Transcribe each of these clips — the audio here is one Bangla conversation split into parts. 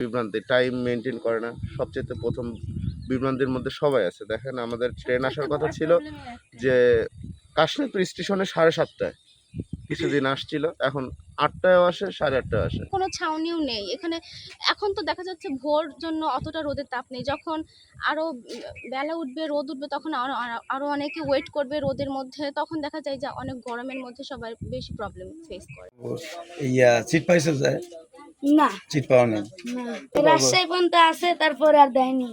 বিভ্রান্তি টাইম মেনটেন করে না। সবচেয়ে প্রথম বিভ্রান্তির মধ্যে সবাই আছে। দেখেন আমাদের ট্রেন আসার কথা ছিল যে কাশ্মীরপুর স্টেশনে সাড়ে সাতটায় কিছুদিন আসছিল। এখন আটটায় আসে সাড়ে আটটায় আসে। কোনো ছাউনিও নেই। এখানে এখন তো দেখা যাচ্ছে ভোর জন্য অতটা রোদের তাপ নেই। যখন আরও বেলা উঠবে রোদ উঠবে তখন আরও আরও অনেকে ওয়েট করবে রোদের মধ্যে। তখন দেখা যায় যে অনেক গরমের মধ্যে সবাই বেশি প্রবলেম ফেস করে। ইয়া সিট পাইছে যায় না। সিট পাওয়া নেই। রাজশাহী পর্যন্ত আছে তারপরে আর দেয়নি।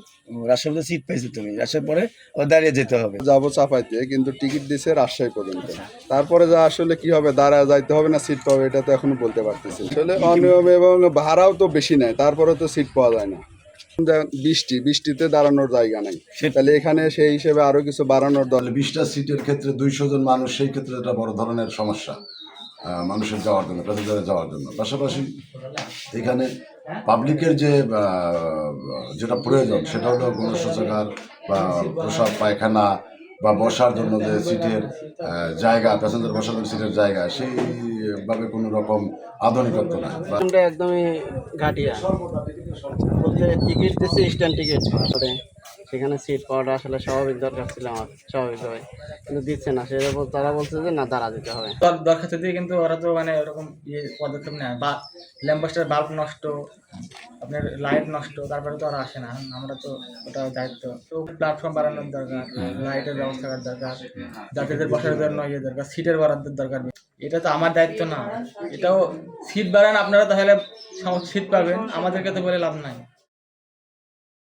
রাজশাহীতে সিট পাইছে তুমি। রাজশাহী পরে ও দাঁড়িয়ে যেতে হবে। যাব চাপাইতে কিন্তু টিকিট দিছে রাজশাহী পর্যন্ত। তারপরে যা আসলে কি হবে দাঁড়ায় যাইতে হবে না সিট পাবে এটা তো এখনও বলতে পারতেছি। আসলে অনিয়ম এবং ভাড়াও তো বেশি নেয় তারপরে তো সিট পাওয়া যায় না। বৃষ্টি বৃষ্টিতে দাঁড়ানোর জায়গা নাই। তাহলে এখানে সেই হিসেবে আরও কিছু বাড়ানোর দল বিশটা সিটের ক্ষেত্রে দুইশো জন মানুষ সেই ক্ষেত্রে এটা বড় ধরনের সমস্যা। মানুষের যাওয়ার জন্য, প্যাসেঞ্জারের যাওয়ার জন্য। পাশাপাশি এখানে পাবলিকের যে যেটা প্রয়োজন, সেটা হলো কোনো শৌচাগার বা প্রসাব পায়খানা বা বসার জন্য যে সিটের জায়গা, প্যাসেঞ্জার বসার জন্য সিটের জায়গা, সেইভাবে কোনো রকম আধুনিকত্ব আমরা একদমই ঘাটিয়া। টিকিট দিচ্ছে স্ট্যান্ড টিকিট সেখানে সিট পাওয়াটা আসলে স্বাভাবিক দরকার ছিল আমার স্বাভাবিকভাবে কিন্তু দিচ্ছে না সে তারা বলছে যে না, দাঁড়া দিতে হবে। দর- দরখাস্ত দিয়ে কিন্তু ওরা তো মানে ওরকম ইয়ে পদক্ষেপ নেয়। বা ল্যাম্পোস্টের বাল্ব নষ্ট, আপনার লাইট নষ্ট, তারপরে তো ওরা আসে না। আমরা তো ওটা দায়িত্ব। তো প্ল্যাটফর্ম বাড়ানোর দরকার লাইটের ব্যবস্থা করার দরকার, যাত্রীদের বসার জন্য ইয়ে দরকার সিটের বরাদ্দের দরকার। এটা তো আমার দায়িত্ব না। এটাও সিট বাড়ান আপনারা তাহলে সিট পাবেন। আমাদেরকে তো বলে লাভ নাই।